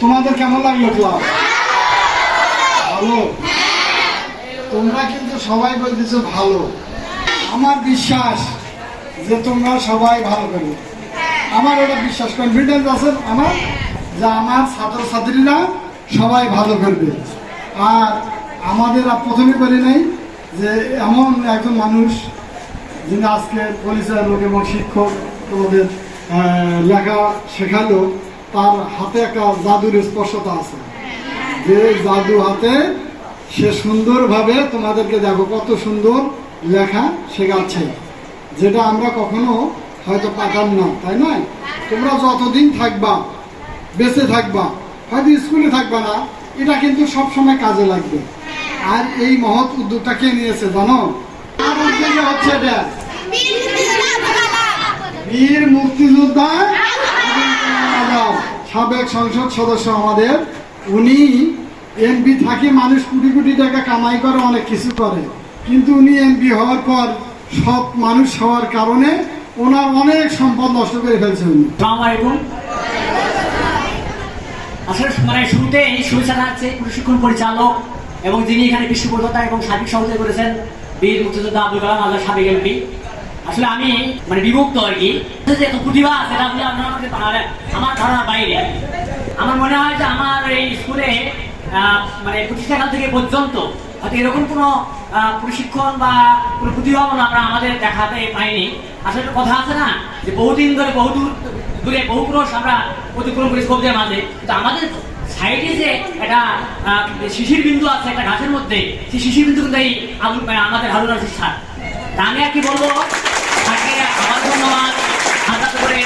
তোমাদের কেমন লাগল ক্লাস ভালো? তোমরা কিন্তু সবাই বলতেছো ভালো। আমার বিশ্বাস যে তোমরা সবাই ভালো করবে আমার ওটা বিশ্বাস কনফিডেন্স আছে আমার, যে আমার ছাত্রছাত্রীরা সবাই ভালো করবে। আর আমাদের প্রথমে বলি নাই যে এমন একজন মানুষ যিনি আজকে পরিচয় লোক এবং শিক্ষক, তোমাদের লেখা শেখালো তার হাতে একটা জাদুর স্পর্শতা আছে। যে জাদু হাতে সে সুন্দরভাবে তোমাদেরকে দেখো কত সুন্দর লেখা শেখাচ্ছে যেটা আমরা কখনো হয়তো পাঠাম না তাই নয় তোমরা যতদিন থাকবা বেঁচে থাকবা হয়তো স্কুলে থাকবা না এটা কিন্তু সব সময় কাজে লাগবে। আর এই মহৎ উদ্যোগটা কে নিয়েছে জানো? আর উদ্যোগে হচ্ছে এটা। বীর মুক্তিযোদ্ধা সাবেক সংসদ সদস্য আমাদের, উনি এমপি থাকি মানুষ কোটি কোটি টাকা কামাই করে, অনেক কিছু করে। কিন্তু উনি এমপি হওয়ার পর সব মানুষ হওয়ার কারণে ওনার অনেক সম্পদ নষ্ট করে ফেলছে উনি। আসলে মানে শুরুতে এই শুভেচ্ছা জানাচ্ছে প্রশিক্ষণ পরিচালক এবং যিনি এখানে বিশ্বপ্রদাতা এবং সার্বিক সহযোগিতা করেছেন, বীর মুক্তিযোদ্ধা আব্দুল কালাম আজাদ সাবেক এমপি আসলে আমি মানে বিভক্ত আর কি। এত প্রতিভা সেটা আসলে আপনার আমার ধারণার বাইরে। আমার মনে হয় যে আমার এই স্কুলে মানে প্রতিষ্ঠাকাল থেকে পর্যন্ত হয়তো এরকম কোনো প্রশিক্ষণ বা কোনো প্রতিভাবন আমরা আমাদের দেখাতে পাইনি। আসলে একটা কথা আছে না, যে বহুদিন ধরে, বহু দূর দূরে, বহু ক্রোশ আমরা অতিক্রম করি সবজের মাঝে। কিন্তু আমাদের সাইডে যে একটা শিশির বিন্দু আছে একটা গাছের মধ্যে, সেই শিশির বিন্দু কিন্তু এই আমাদের রশিদ স্যার তা আমি আর কি বলব? আমার ধন্যবাদ। আজাদ করে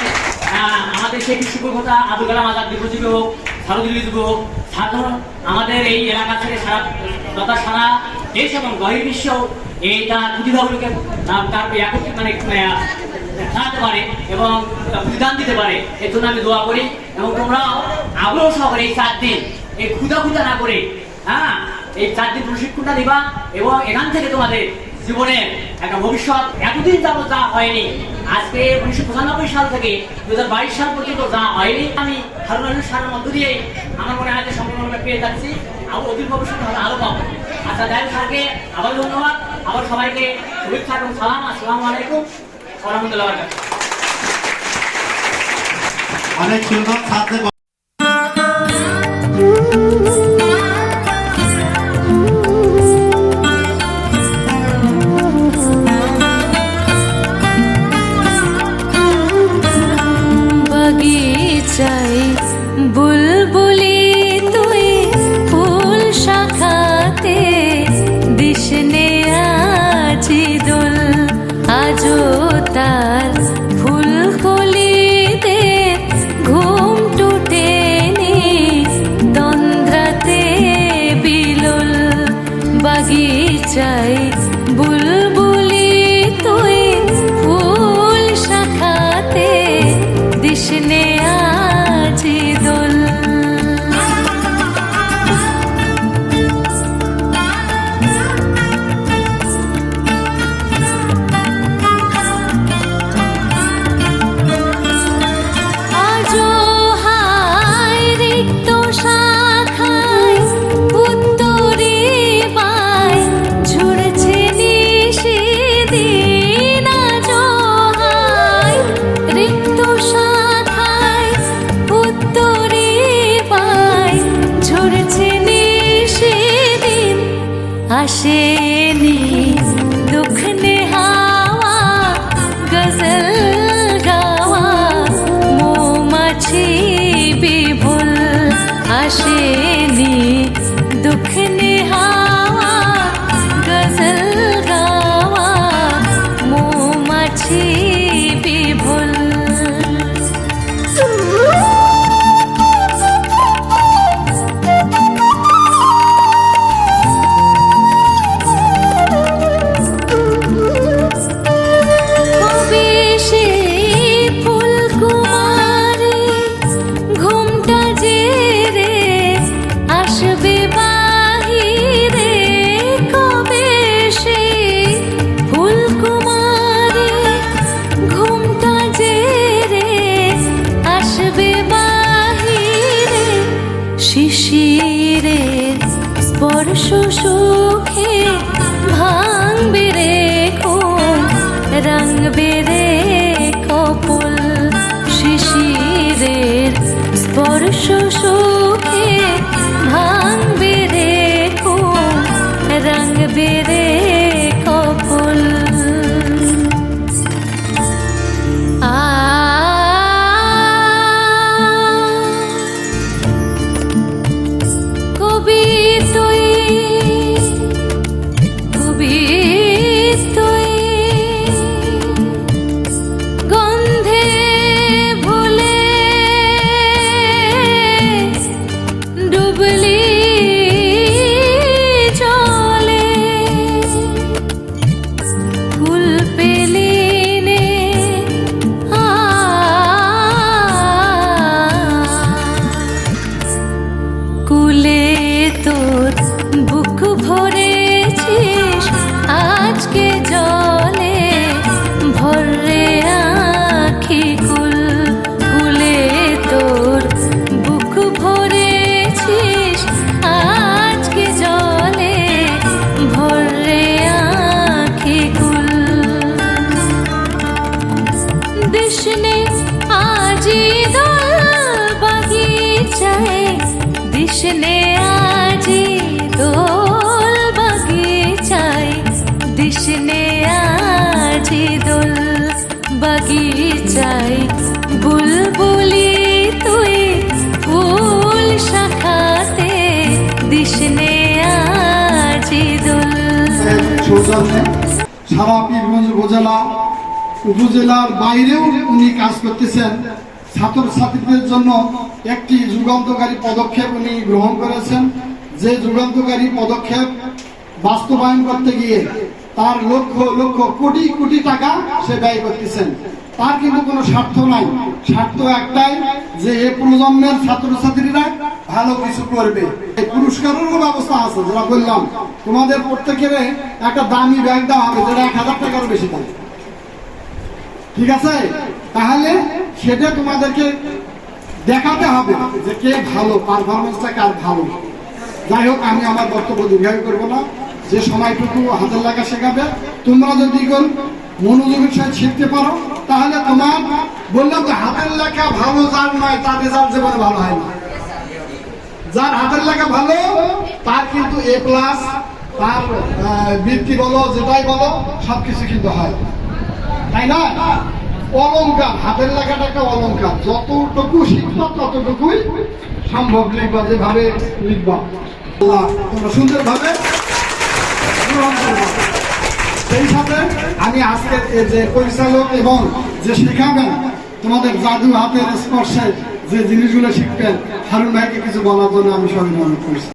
আমাদের সেই বিশ্বকতা আবুল কালাম আজাদ দীর্ঘজীবী হোক সারদীবী হোক সাধারণ আমাদের এই এলাকা থেকে সারা তথা সারা দেশ এবং বহির বিশ্ব এই তার প্রতিভাগুলোকে তার তার একত্রিত মানে আহ, পারে এবং প্রতিদান দিতে পারে। এর জন্য আমি দোয়া করি এবং তোমরাও আগ্রহ সহকারে এই চার দিন এই ক্ষুদা ক্ষুদা না করে হ্যাঁ এই চার দিন প্রশিক্ষণটা দিবা এবং এখান থেকে তোমাদের জীবনের একটা ভবিষ্যৎ এতদিন যাবত যা হয়নি, আজকে উনিশশো পঁচানব্বই সাল থেকে দু হাজার বাইশ সাল পর্যন্ত যা হয়নি, আমি হারুন সারের মধ্য দিয়ে আমার মনে হয় যে সম্পূর্ণভাবে পেয়ে যাচ্ছি আরও অধিক ভবিষ্যতে হলে আরও পাবো। আচ্ছা হোক, স্যারকে আবার ধন্যবাদ, আবার সবাইকে শুভেচ্ছা এবং সালাম, আসসালামু আলাইকুম রহমতুল্লাহ অনেক সুন্দর আসেনি। স্পর্শ সুখে ভাঙবে রে ঘুম রাঙবে রে কপল শিশিরের স্পর্শ সুখে ভাঙবে রে ঘুম রে দিশনে আজি দোল বাগিচায়। দিশনে আজি দোল বাগিচায়। বুলবুলি তুই ফুল শাখাতে। দিশনে আজি দোল সারা উপজেলা উপজেলার বাইরেও উনি কাজ করতেছেন। ছাত্রছাত্রীদের জন্য একটি যুগান্তকারী পদক্ষেপ উনি গ্রহণ করেছেন। যে যুগান্তকারী পদক্ষেপ বাস্তবায়ন করতে গিয়ে তার লক্ষ লক্ষ, কোটি কোটি টাকা সে ব্যয় করতেছেন। তার কিন্তু কোনো স্বার্থ নাই। স্বার্থ একটাই যে এ প্রজন্মের ছাত্রছাত্রীরা ভালো কিছু করবে। এই পুরস্কারেরও ব্যবস্থা আছে, যেটা বললাম। তোমাদের প্রত্যেকের একটা দামি ব্যাগ দেওয়া হবে, যেটা এক হাজার টাকারও বেশি দাম। ঠিক আছে? তাহলে সেটা তোমাদেরকে দেখাতে হবে যে কে ভালো পারফরমেন্সটা কার ভালো। যাই হোক, আমি আমার বক্তব্য দীর্ঘায়ু করব না। যে সময়টুকু হাতের লেখা শেখাবে। তোমরা যদি কোন মনোযোগের সাথে শিখতে পারো, তাহলে তোমার বললাম যে হাতের লেখা ভালো যার নয়, তার রেজাল্ট জীবনে ভালো হয় না। যার হাতের লেখা ভালো, তার কিন্তু এ প্লাস তার বৃত্তি বলো, যেটাই বলো, সবকিছু কিন্তু হয়। তাই না? অলংকার হাতের লেখাটা একটা অলংকার যতটুকু শিখবা, ততটুকুই সম্ভব লিখবা, যেভাবে লিখবা। আল্লাহ, তোমরা সুন্দরভাবে। সেই সাথে আমি আজকের এই যে পরিচালক এবং যে শেখাবেন তোমাদের জাদু হাতের স্পর্শে যে জিনিসগুলো শিখবেন হারুন ভাইকে কিছু বলার জন্য আমি সবাই মনে করছি।